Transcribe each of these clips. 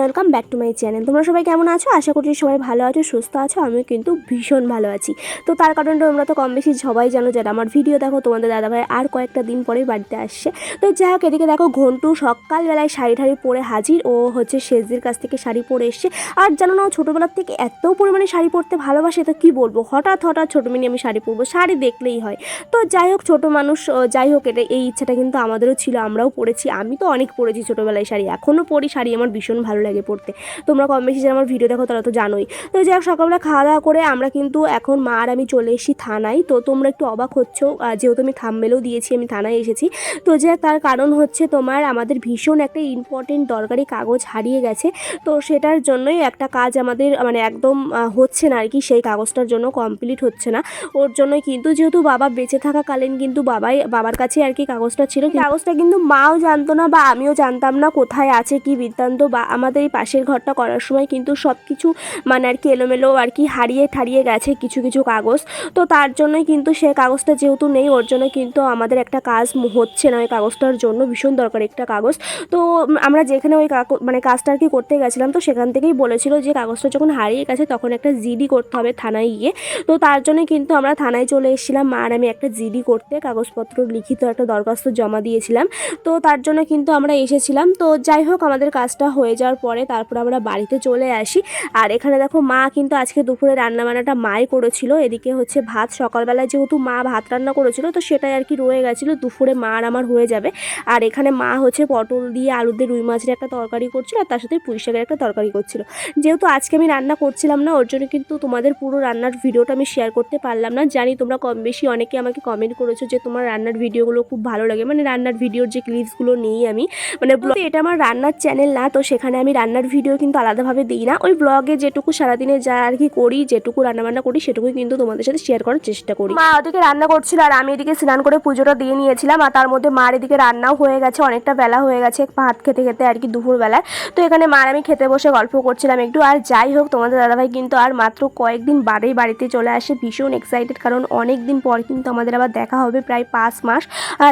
And welcome back to my channel তোমরা সবাই কেমন আছো? আশা করছি সবাই ভালো আছো, সুস্থ আছো, আমিও কিন্তু ভীষণ ভালো আছি। তো তার কারণটা তোমরা তো কম বেশি সবাই জানো যারা আমার ভিডিও দেখো, তোমাদের দাদাভাই আর কয়েকটা দিন পরেই বাড়িতে আসছে। তো যাই হোক এদিকে দেখো ঘন্টু সকালবেলায় শাড়ি ঠাড়ি পরে হাজির। ও হচ্ছে শেষদের কাছ থেকে শাড়ি পরে এসছে। আর জানো না ছোটোবেলার থেকে এত পরিমাণে শাড়ি পরতে ভালোবাসে, তো কী বলব? হঠাৎ হঠাৎ ছোটো মিনি আমি শাড়ি পরবো, শাড়ি দেখলেই হয়। তো যাই হোক, ছোটো মানুষ যাই হোক, এটা, এই ইচ্ছাটা কিন্তু আমাদেরও ছিল, আমরাও পড়েছি আমি তো অনেক পরেছি ছোটোবেলায় শাড়ি এখনও পরি শাড়ি, আমার ভীষণ ভালো লাগে। পরতে তোমরা কম বেশি যারা আমার ভিডিও দেখো তারা তো জানোই। তো যাই হোক, সকালবেলা খাওয়া দাওয়া করে আমরা কিন্তু এখন মা আর আমি চলে এসেছি থানায়। তো তোমরা একটু অবাক হচ্ছ যেহেতু আমি থামমেলেও দিয়েছি, আমি থানায় এসেছি। তো যে তার কারণ হচ্ছে তোমার আমাদের ভীষণ একটা ইম্পর্টেন্ট দরকারি কাগজ হারিয়ে গেছে। তো সেটার জন্যই একটা কাজ আমাদের মানে একদম হচ্ছে না আর কি সেই কাগজটার জন্য কমপ্লিট হচ্ছে না। ওর জন্য কিন্তু যেহেতু বাবা বেঁচে থাকাকালীন কিন্তু বাবাই, বাবার কাছে আর কি কাগজটা ছিল। কাগজটা কিন্তু মাও জানতো না বা আমিও জানতাম না কোথায় আছে, কি বৃত্তান্ত বা আমাদের এই পাশের ঘরটা করার সময় কিন্তু সব কিছু মানে আর কি এলোমেলো আর কি হারিয়ে ঠারিয়ে গেছে কিছু কিছু কাগজ। তো তার জন্যই কিন্তু সে কাগজটা যেহেতু নেই, ওর জন্য কিন্তু আমাদের একটা কাজ হচ্ছে না ওই কাগজটার জন্য। ভীষণ দরকার একটা কাগজ। তো আমরা যেখানে ওই মানে কাজটা আর কি করতে গেছিলাম, তো সেখান থেকেই বলেছিল যে কাগজটা যখন হারিয়ে গেছে তখন একটা জিডি করতে হবে থানায় গিয়ে। তো তার জন্য কিন্তু আমরা থানায় চলে এসেছিলাম। মা আর আমি একটা জিডি করতে কাগজপত্র, লিখিত একটা দরখাস্ত জমা দিয়েছিলাম। তো তার জন্য কিন্তু আমরা এসেছিলাম। তো যাই হোক, আমাদের কাজটা হয়ে যাওয়ার পরে তারপর আমরা বাড়িতে চলে আসি। আর এখানে দেখো মা কিন্তু আজকে দুপুরে রান্নাবান্নাটা মাই করেছিল। এদিকে হচ্ছে ভাত, সকালবেলায় যেহেতু মা ভাত রান্না করেছিল, তো সেটাই আর কি রয়ে গেছিল। দুপুরে মা আর আমার হয়ে যাবে। আর এখানে মা হচ্ছে পটল দিয়ে আলু দিয়ে রুই মাছের একটা তরকারি করছিল আর তার সাথে পুঁই শাকের একটা তরকারি করছিল। যেহেতু আজকে আমি রান্না করছিলাম না, ওর জন্য কিন্তু তোমাদের পুরো রান্নার ভিডিওটা আমি শেয়ার করতে পারলাম না। জানি তোমরা কম বেশি অনেকে আমাকে কমেন্ট করেছ যে তোমার রান্নার ভিডিওগুলো খুব ভালো লাগে। মানে রান্নার ভিডিওর যে ক্লিপসগুলো নিই আমি। মানে এটা আমার রান্নার চ্যানেল না, তো সেখানে আমি রান্নার ভিডিও কিন্তু আলাদাভাবে দিই না। ওই ব্লগে যেটুকু সারাদিনে যা আর কি করি, যেটুকু রান্নাবান্না করি, সেটুকুই কিন্তু তোমাদের সাথে শেয়ার করার চেষ্টা করি। মা ওদিকে রান্না করছিল আর আমি এদিকে স্নান করে পুজোটা দিয়ে নিয়েছিলাম আর তার মধ্যে মার এদিকে রান্নাও হয়ে গেছে, অনেকটা বেলা হয়ে গেছে, ভাত খেতে খেতে আর কি দুপুরবেলায়। তো এখানে মার আমি খেতে বসে গল্প করছিলাম একটু। আর যাই হোক, তোমাদের দাদাভাই কিন্তু আর মাত্র কয়েকদিন বাদেই বাড়িতে চলে আসে, ভীষণ এক্সাইটেড কারণ অনেক দিন পর কিন্তু আমাদের আবার দেখা হবে, প্রায় পাঁচ মাস।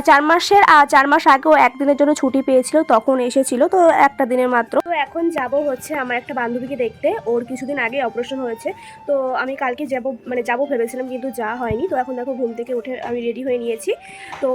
চার মাসের চার মাস আগেও একদিনের জন্য ছুটি পেয়েছিল, তখন এসেছিল, তো একটা দিনের মাত্র। এখন যাব হচ্ছে আমার একটা বান্ধবীকে দেখতে। ওর কিছুদিন আগে অপারেশন হয়েছে। তো আমি কালকে যাব মানে যাব ভেবেছিলাম কিন্তু যা হয়নি। তো এখন দেখো ঘুম থেকে উঠে আমি রেডি হয়ে নিয়েছি। তো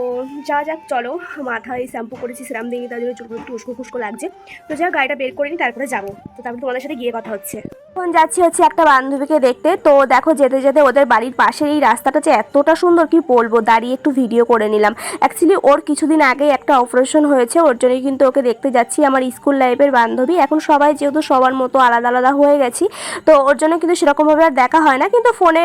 যা যাক, চলো। মাথায় শ্যাম্পু করেছি, সেরাম দিয়ে তার জন্য একটু উস্কো খুস্কো লাগছে। তো যা গাড়িটা বের করে নিই, তারপরে যাব। তো তারপরে তোমাদের সাথে গিয়ে কথা হচ্ছে। এখন যাচ্ছি হচ্ছে একটা বান্ধবীকে দেখতে। তো দেখো, যেতে যেতে ওদের বাড়ির পাশের এই রাস্তাটা যে এতটা সুন্দর, কি বলব? দাঁড়িয়ে একটু ভিডিও করে নিলাম। অ্যাকচুয়ালি ওর কিছুদিন আগে একটা অপারেশন হয়েছে। ওর জন্যই কিন্তু ওকে দেখতে যাচ্ছি, আমার স্কুল লাইফের বান্ধবী। এখন সবাই যেহেতু সবার মতো আলাদা আলাদা হয়ে গেছি, তো ওর জন্য কিন্তু সেরকমভাবে আর দেখা হয় না। কিন্তু ফোনে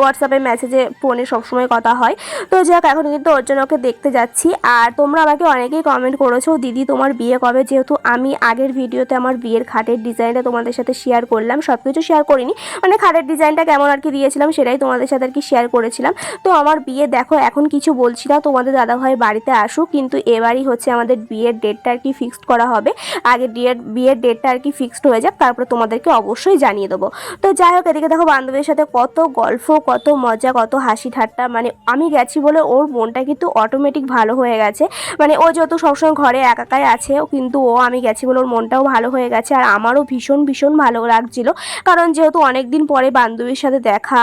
হোয়াটসঅ্যাপে মেসেজে ফোনে সবসময় কথা হয়। তো যাক এখন কিন্তু ওর জন্য ওকে দেখতে যাচ্ছি। আর তোমরা আমাকে অনেকেই কমেন্ট করেছ, দিদি, তোমার বিয়ে কবে? যেহেতু আমি আগের ভিডিওতে আমার বিয়ের খাটের ডিজাইনটা তোমাদের সাথে শেয়ার করলাম সব কিছু শেয়ার করিনি। মানে খাটের ডিজাইনটা কেমন আর কি দিয়েছিলাম সেটাই তোমাদের সাথে আর কি শেয়ার করেছিলাম। তো আমার বিয়ে দেখো, এখন কিছু বলছি না, তোমাদের দাদাভাই বাড়িতে আসুক, কিন্তু এবারই হচ্ছে আমাদের বিয়ের ডেটটা আর কি ফিক্সড করা হবে। আগে বিয়ের বিয়ের ডেটটা আর কি ফিক্সড হয়ে যাক, তারপরে তোমাদেরকে অবশ্যই জানিয়ে দেবো। তো যাই হোক, এদিকে দেখো বান্ধবীর সাথে কত গল্প, কত মজা, কত হাসি ঠাট্টা মানে আমি গেছি বলে ওর মনটা কিন্তু অটোমেটিক ভালো হয়ে গেছে। মানে ও যেহেতু সবসময় ঘরে একাকাই আছে, কিন্তু ও আমি গেছি বলে ওর মনটাও ভালো হয়ে গেছে, আর আমারও ভীষণ ভীষণ ভালো লাগছিল। কারণ যেহেতু অনেক দিন পরে বান্ধবীর সাথে দেখা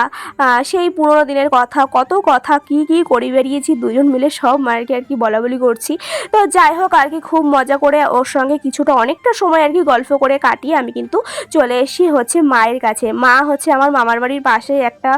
সেই পুরোনো দিনের কথা, কত কথা, কি কি করে বেরিয়েছি, দুজন মিলে সব মায়েরকে আর কি বলা বলি করছি। তো যাই হোক, আর কি খুব মজা করে ওর সঙ্গে কিছুটা অনেকটা সময় আর কি গল্প করে কাটিয়ে আমি কিন্তু চলে এসি হচ্ছে মায়ের কাছে। মা হচ্ছে আমার মামার বাড়ির পাশে একটা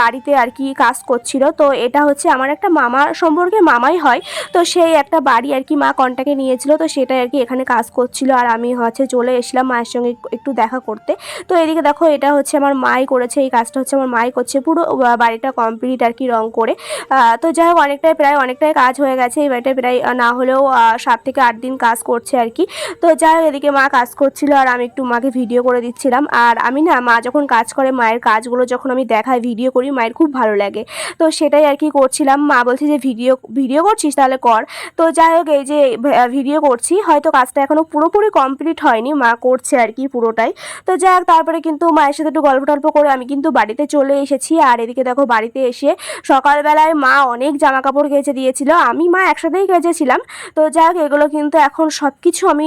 বাড়িতে আর কি কাজ করছিল। তো এটা হচ্ছে আমার একটা মামা সম্পর্কে মামাই হয়। তো সেই একটা বাড়ি আর কি মা কন্টাকে নিয়েছিল। তো সেটাই আর কি এখানে কাজ করছিল। আর আমি হচ্ছে চলে এসেছিলাম মায়ের সঙ্গে একটু দেখা করতে। তো এদিকে দেখো এটা হচ্ছে আমার মাই করেছে, এই কাজটা হচ্ছে আমার মাই করছে, পুরো বাড়িটা কমপ্লিট আর কি রং করে। তো যাই হোক, অনেকটাই প্রায়, অনেকটাই কাজ হয়ে গেছে, এই বাড়িটা প্রায় না হলেও সাত থেকে আট দিন কাজ করছে আর কি। তো যাই হোক, এদিকে মা কাজ করছিল আর আমি একটু মাকে ভিডিও করে দিচ্ছিলাম। আর আমি না, মা যখন কাজ করে, মায়ের কাজগুলো যখন আমি দেখাই ভিডিও করি, মায়ের খুব ভালো লাগে। তো সেটাই আর কি করছিলাম। মা বলছে যে, ভিডিও ভিডিও করছিস তাহলে কর। তো যাই হোক, এই যে ভিডিও করছি, হয়তো কাজটা এখনও পুরোপুরি কমপ্লিট হয়নি, মা করছে আর কি পুরোটাই। তো যাই হোক তারপরে কিন্তু মায়ের সাথে একটু গল্প টল্প করে আমি কিন্তু বাড়িতে চলে এসেছি। আর এদিকে দেখো বাড়িতে এসে সকালবেলায় মা অনেক জামা কাপড় কেচে দিয়েছিল। আমি মা একসাথেই কেচেছিলাম। তো যাই হোক এগুলো কিন্তু এখন সব কিছু আমি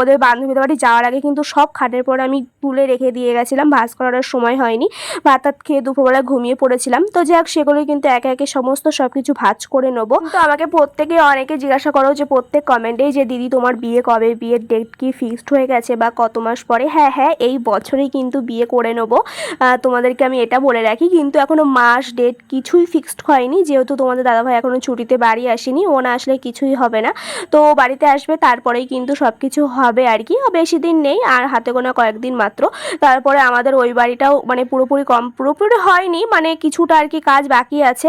ওদের বান্ধবীদের বাড়ি যাওয়ার আগে কিন্তু সব খাটের পরে আমি তুলে রেখে দিয়ে গেছিলাম। ভাজ করার সময় হয়নি। ভাত টাত খেয়ে দুপুরবেলা ঘুমিয়ে পড়েছিলাম। তো যাই হোক সেগুলো কিন্তু একে একে সমস্ত সব কিছু ভাজ করে নেব। তো আমাকে প্রত্যেকে অনেকে জিজ্ঞাসা করো যে প্রত্যেক কমেন্টেই যে, দিদি, তোমার বিয়ে কবে? বিয়ের ডেট কি ফিক্সড হয়ে গেছে বা কত মাস পরে? হ্যাঁ হ্যাঁ এই বছরেই কিন্তু বিয়ে করে নেব। তোমাদেরকে আমি এটা বলে রাখি, কিন্তু এখনও মাস ডেট কিছুই ফিক্সড হয়নি। যেহেতু তোমাদের দাদাভাই এখনও ছুটিতে বাড়ি আসেনি, ও না আসলে কিছুই হবে না। তো বাড়িতে আসবে, তারপরেই কিন্তু সব কিছু হবে আর কি। বেশি দিন নেই, আর হাতে গোনা কয়েকদিন মাত্র। তারপরে আমাদের ওই বাড়িটাও মানে পুরোপুরি কম পুরোপুরি হয়নি মানে কিছুটা আর কি কাজ বাকি আছে।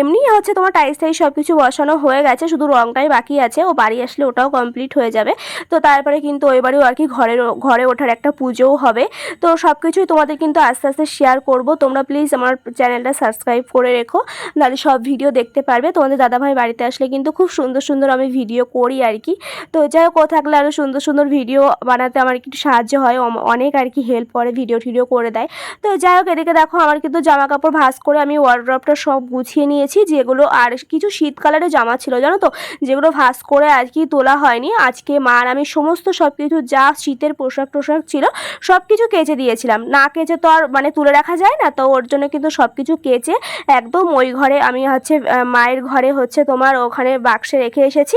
এমনি হচ্ছে তোমার টাইলস টাইস সব কিছু বসানো হয়ে গেছে, শুধু রংটাই বাকি আছে। ও বাড়ি আসলে ওটাও কমপ্লিট হয়ে যাবে। তো তারপরে কিন্তু ওই বাড়িও আর কি ঘরের ঘরে ওঠার একটা পুজোও হবে। তো সব কিছুই তোমাদের কিন্তু আস্তে আস্তে শেয়ার করব। তোমরা প্লিজ আমার চ্যানেলটা সাবস্ক্রাইব করে রেখো। নাহলে সব ভিডিও দেখতে পারবে। তোমাদের দাদাভাই বাড়িতে আসলে কিন্তু খুব সুন্দর সুন্দর আমি ভিডিও করি আর কি তো যাই হোক থাকলে আরও সুন্দর সুন্দর ভিডিও বানাতে আমার একটু সাহায্য হয়। অনেক আর কি হেল্প করে ভিডিও টিডিও করে দেয়। তো যাই হোক, এদিকে দেখো আমার কিন্তু জামা কাপড় ভাঁজ করে আমি ওয়ার্ড্রপটা সব গুছিয়ে নিয়েছি। যেগুলো আর কিছু শীত কালারের জামা ছিল, জানো তো? যেগুলো ভাঁজ করে আর কি তোলা হয়নি। আজকে মার আমি সমস্ত সব কিছু যা শীতের পোশাক টোশাক ছিল, সব কিছু কেচে দিয়েছিলাম। না কেচে তো আর মানে তুলে রাখা যায় না, তো ওর জন্য কিন্তু সব কিছু কেচে একদম ওই ঘরে আমি হচ্ছে মায়ের ঘরে হচ্ছে তোমার ওখানে বাক্সে রেখে এসেছি।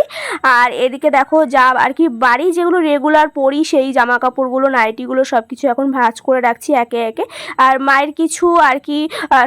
আর এদিকে দেখো যা, আর কি বাড়ি যেগুলো রেগুলার পরি সেই জামা কাপড়গুলো নাইটিগুলো সব কিছু এখন ভাঁজ করে রাখছি একে একে। আর মায়ের কিছু আর কি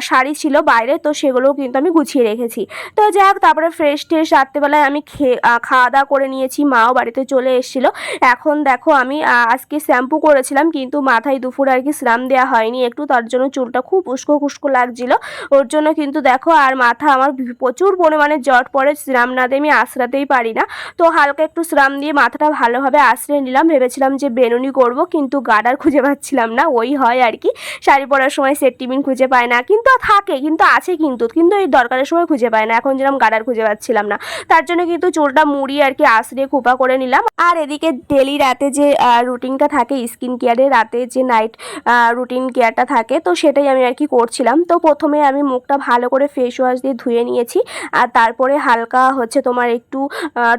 শাড়ি ছিল বাইরে, তো সেগুলোও কিন্তু আমি গুছিয়ে রেখেছি। তো যাই হোক তারপরে ফ্রেশ ট্রেশ রাত্রেবেলায় আমি খেয়ে খাওয়া দাওয়া করে নিয়েছি, মাও বাড়িতে চলে এসেছিল। এখন দেখো আমি আজকে শ্যাম্পু করেছিলাম, কিন্তু মাথায় দুপুর আর কি স্নান দেওয়া হয়নি। একটু তার জন্য চুলটা খুব উস্কো খুস্কো লাগছিল। ওর জন্য কিন্তু দেখো, আর মাথা আমার প্রচুর পরিমাণে জট পড়ে, স্নান না দিয়ে আমি আশ্রাতেই পারি না। তো হালকা একটু স্নান দিয়ে মাথাটা ভালোভাবে আশ্রয় নিলাম। ভেবেছিলাম যে বেনুনি করব, কিন্তু গার্ডার খুঁজে পাচ্ছিলাম না। ওই হয় আর কি। শাড়ি পরার সময় সেট টিফিন খুঁজে পায় না। কিন্তু থাকে, কিন্তু আছে কিন্তু। কিন্তু এই দরকারের সময় খুঁজে পায় না। এখন যেরকম গার্ডার খুঁজে পাচ্ছিলাম না। তার জন্য কিন্তু চুলটা মুড়ি আর কি আশ্রিয়ে খোপা করে নিলাম। আর এদিকে ডেলি রাতে যে রুটিনটা থাকে, স্কিন কেয়ারে রাতে যে নাইট রুটিন কেয়ারটা থাকে, তো সেটাই আমি আর কি করছিলাম। তো প্রথমে আমি মুখটা ভালো করে ফেস ওয়াশ দিয়ে ধুয়ে নিয়েছি, আর তারপরে হালকা হচ্ছে তোমার একটু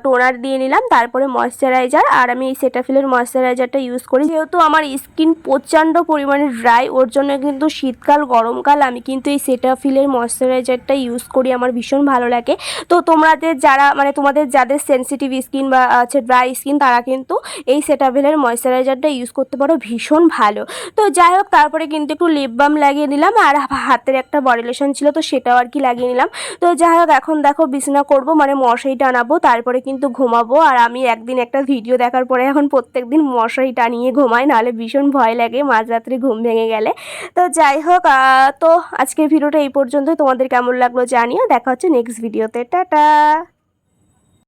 টোনার দিয়ে নিলাম, তারপরে ময়শ্চারাইজার আর আমি এই সেটাফিলের ময়শ্চারাইজারটা ইউজ করি। যেহেতু আমার স্কিন প্রচণ্ড পরিমাণে ড্রাই ওর জন্য কিন্তু শীতকাল, গরমকাল, আমি কিন্তু এই সেটাফিলের ময়শ্চারাইজারটা ইউজ করি, আমার ভীষণ ভালো লাগে। তো তোমাদের যারা মানে তোমাদের যাদের সেনসিটিভ স্কিন বা আছে ড্রাই স্কিন তারা কিন্তু এই সেটাফিলের ময়শ্চারাইজারটা ইউজ করতে পারো, ভীষণ ভালো। তো যাই হোক, তারপরে কিন্তু একটু লিপ বাম লাগিয়ে নিলাম আর হাতের একটা বডি লোশন ছিল তো সেটাও আর কি লাগিয়ে নিলাম। তো যাই হোক, এখন দেখো বিছানা করব মানে মশারি টানাবো, তারপরে কিন্তু ঘুমাবো। আর আমি একদিন একটা ভিডিও দেখার পরে এখন প্রত্যেক দিন মশারি টানিয়ে ঘুমাই, নাহলে ভীষণ ভয় লাগে মাঝরাত্রে ঘুম ভেঙে গেলে। তো যাই হোক তো আজকের ভিডিওটা এই পর্যন্তই। তোমাদের কেমন লাগল জানিও। দেখা হচ্ছে নেক্সট ভিডিওতে টাটা!